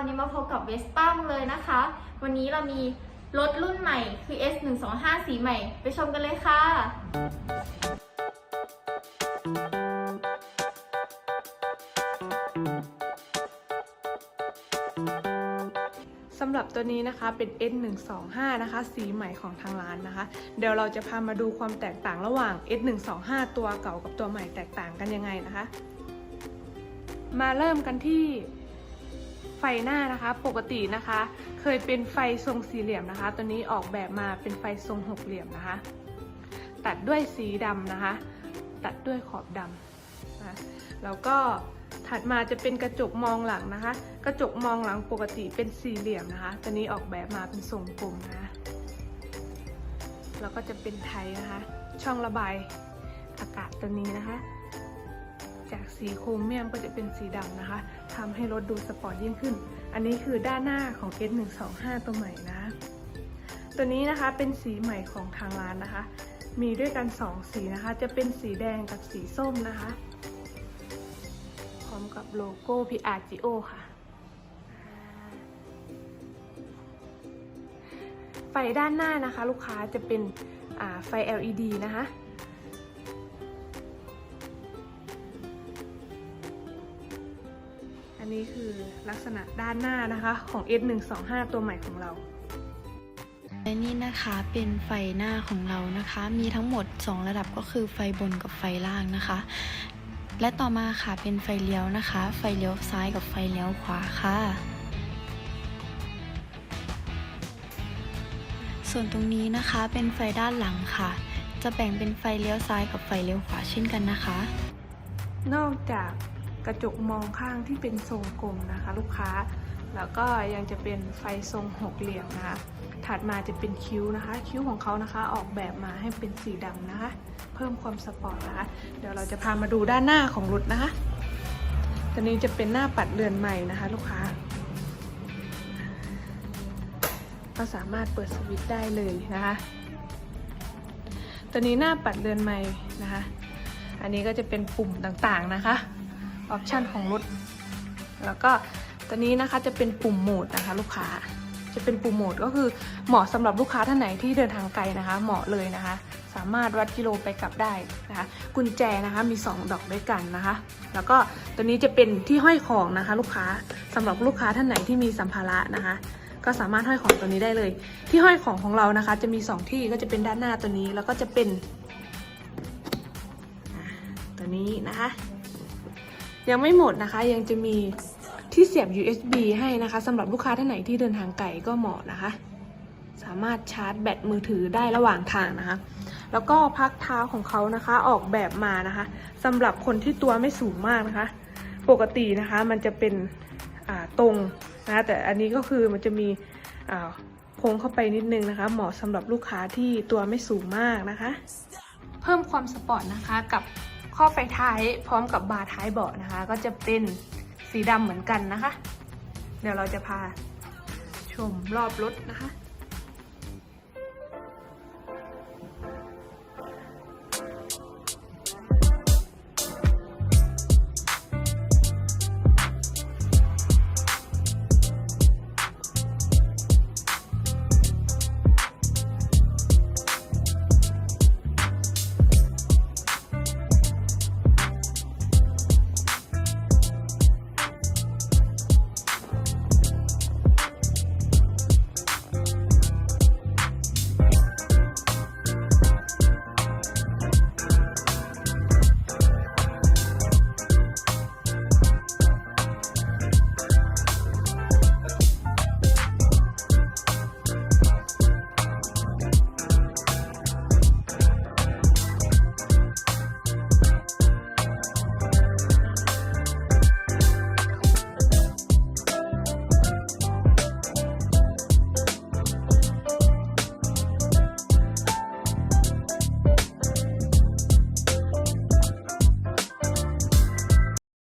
วันนี้เรามีรถรุ่นใหม่คือ S125 สีใหม่ ไปชมกันเลยค่ะ สำหรับตัวนี้นะคะเป็น S125 นะคะ สีใหม่ของทางร้านนะคะ เดี๋ยวเราจะพามาดูความแตกต่างระหว่าง S125 ตัวเก่ากับตัวใหม่แตกต่างกันยังไงนะคะ มาเริ่มกันที่ ไฟหน้านะคะปกตินะคะ เคยเป็นไฟทรงสี่เหลี่ยมนะคะ ตัวนี้ออกแบบมาเป็นไฟทรงหกเหลี่ยมนะคะ ตัดด้วยสีดำนะคะ ตัดด้วยขอบดำนะแล้วก็ถัดมาจะเป็นกระจกมองหลังนะคะ กระจกมองหลังปกติเป็นสี่เหลี่ยมนะคะ ตัวนี้ออกแบบมาเป็นทรงกลมนะคะแล้วก็จะเป็นไทยนะคะ ช่องระบายอากาศตัวนี้นะคะ จากสีโครเมียมก็จะเป็นสีดำนะคะทำให้รถดูสปอร์ตยิ่งขึ้น อันนี้คือด้านหน้าของ S125 ตัวใหม่นะ ตัวนี้นะคะเป็นสีใหม่ของทางร้านนะคะ มีด้วยกัน 2 สีนะคะ จะเป็นสีแดงกับสีส้มนะคะ พร้อมกับโลโก้ PRGO ค่ะไฟด้านหน้านะคะ ลูกค้าจะเป็นไฟ LED นะคะ นนี้คือลักษณะด้านหน้านะคะของ S125 ตัวใหม่ของเราและนี่นะคะเป็นไฟหน้าของเรานะคะ มีทั้งหมด 2 ระดับก็คือไฟบนกับไฟล่างนะคะ และต่อมาค่ะเป็นไฟเลี้ยวนะคะ ไฟเลี้ยวซ้ายกับไฟเลี้ยวขวาค่ะ ส่วนตรงนี้นะคะเป็นไฟด้านหลังค่ะ จะแบ่งเป็นไฟเลี้ยวซ้ายกับไฟเลี้ยวขวาเช่นกันนะคะ นอกจาก กระจกมองข้างที่เป็นทรงกลมนะคะ ลูกค้า แล้วก็ยังจะเป็นไฟทรงหกเหลี่ยมนะคะ ถัดมาจะเป็นคิ้วนะคะ คิ้วของเขานะคะออกแบบมาให้เป็นสีดำนะคะ เพิ่มความสปอร์ตนะคะ เดี๋ยวเราจะพามาดูด้านหน้าของรถนะคะตัวนี้จะเป็นหน้าปัดเรือนใหม่นะคะ ลูกค้า ก็สามารถเปิดสวิตช์ได้เลยนะคะตัวนี้หน้าปัดเรือนใหม่นะคะ อันนี้ก็จะเป็นปุ่มต่างๆนะคะ ออปชันของรถ แล้วก็ตัวนี้นะคะจะเป็นปุ่มโหมดนะคะ ลูกค้า จะเป็นปุ่มโหมดก็คือเหมาะสำหรับลูกค้าท่านไหนที่เดินทางไกลนะคะ เหมาะเลยนะคะ สามารถวัดกิโลไปกลับได้นะคะ กุญแจนะคะมี 2 ดอกด้วยกันนะคะ แล้วก็ตัวนี้จะเป็นที่ห้อยของนะคะ ลูกค้าสำหรับลูกค้าท่านไหนที่มีสัมภาระนะคะก็สามารถห้อยของตัวนี้ได้เลย ที่ห้อยของของเรานะคะ จะมี 2 ที่ก็จะเป็นด้านหน้าตัวนี้แล้วก็จะเป็นตัวนี้นะคะ ยังไม่หมดนะคะยังจะมีที่เสียบ USB ให้นะคะสำหรับลูกค้าท่านไหนที่เดินทางไกลก็เหมาะนะคะ สามารถชาร์จแบตมือถือได้ระหว่างทางนะคะ แล้วก็พักเท้าของเขานะคะออกแบบมานะคะสำหรับคนที่ตัวไม่สูงมากนะคะ ปกตินะคะมันจะเป็นตรงนะะแต่อันนี้ก็คือมันจะมีโค้งเข้าไปนิดนึงนะคะ เหมาะสำหรับลูกค้าที่ตัวไม่สูงมากนะคะ เพิ่มความสปอร์ตนะคะกับ ข้อไฟท้ายพร้อมกับบาร์ท้ายเบาะนะคะ ก็จะเป็นสีดำเหมือนกันนะคะ เดี๋ยวเราจะพาชมรอบรถนะคะ